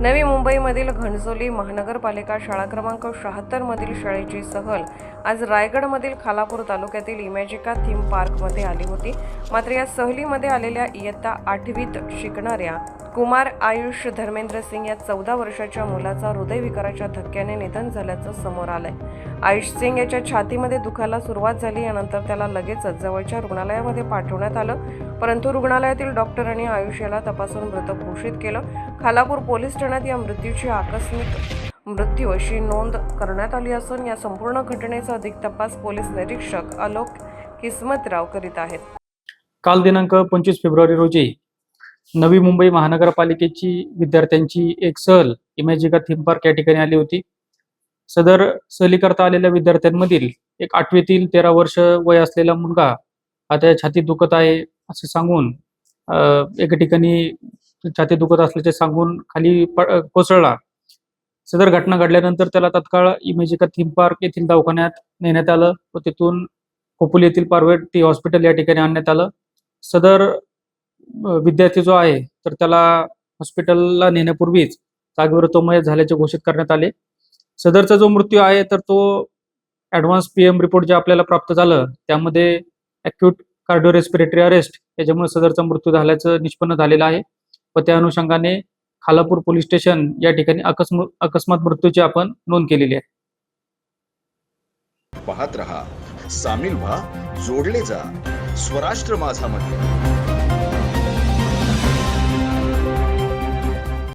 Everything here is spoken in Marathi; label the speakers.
Speaker 1: नवी मुंबईमधील घणसोली महानगरपालिका शाळा क्रमांक शहात्तरमधील शाळेची सहल आज रायगडमधील खालापूर तालुक्यातील इमॅजिका थीम पार्कमध्ये आली होती. मात्र या सहलीमध्ये आलेल्या इयत्ता आठवीत शिकणाऱ्या कुमार आयुष धर्मेंद्र सिंग या चौदा वर्षाच्या मुलाचा हृदयविकाराच्या धक्क्याने निधन झाल्याचं समोर आलंय. आयुष सिंग याच्या छातीमध्ये दुखायला सुरुवात झाली यानंतर त्याला लगेचच जवळच्या रुग्णालयामध्ये पाठवण्यात आलं. परंतु रुग्णालयातील डॉक्टरांनी आयुष याला तपासून मृत घोषित केलं. खालापूर पोलीस ठाण्यात या मृत्यूची आकस्मिक मृत्यू अशी नोंद करण्यात आली असून या संपूर्ण घटनेचा अधिक तपास पोलीस निरीक्षक आलोक किस्मतराव करीत आहेत.
Speaker 2: काल दिनांक पंचवीस फेब्रुवारी रोजी नवी मुंबई महानगरपालिकेची विद्यार्थ्यांची एक सहल इमॅजिका थीम पार्क या ठिकाणी आली होती. सदर सहलीकरता आलेल्या विद्यार्थ्यांमधील एक आठवीतील तेरा वर्ष वय असलेला मुलगा हा त्या दुखत आहे असे सांगून एका ठिकाणी छाती दुखत असल्याचे सांगून खाली प- कोसळला. सदर घटना घडल्यानंतर त्याला तत्काळ इमेजिका थीम पार्क येथील दवाखान्यात नेण्यात आलं व तिथून खोपोली येथील पार्वती हॉस्पिटल या ठिकाणी आणण्यात आलं. सदर विद्यार्थी जो आहे तर त्याला हॉस्पिटलला नेण्यापूर्वीच जागेवर तो मयत झाल्याचे घोषित करण्यात आले. सदरचा जो मृत्यू आहे तर तो ऍडव्हान्स पीएम रिपोर्ट जे आपल्याला प्राप्त झालं त्यामध्ये ॲक्यूट कार्डिओ रेस्पिरेटरी अरेस्ट याच्यामुळे सदरचा मृत्यू झाल्याचं निष्पन्न झालेलं आहे. व त्या अनुषंगाने खालापूर पोलीस स्टेशन या ठिकाणी अकस्म अकस्मात मृत्यूची आपण नोंद केलेली आहे.
Speaker 3: पाहत रहा सामील व्हा जोडले जा स्वराष्ट्र माझा मध्ये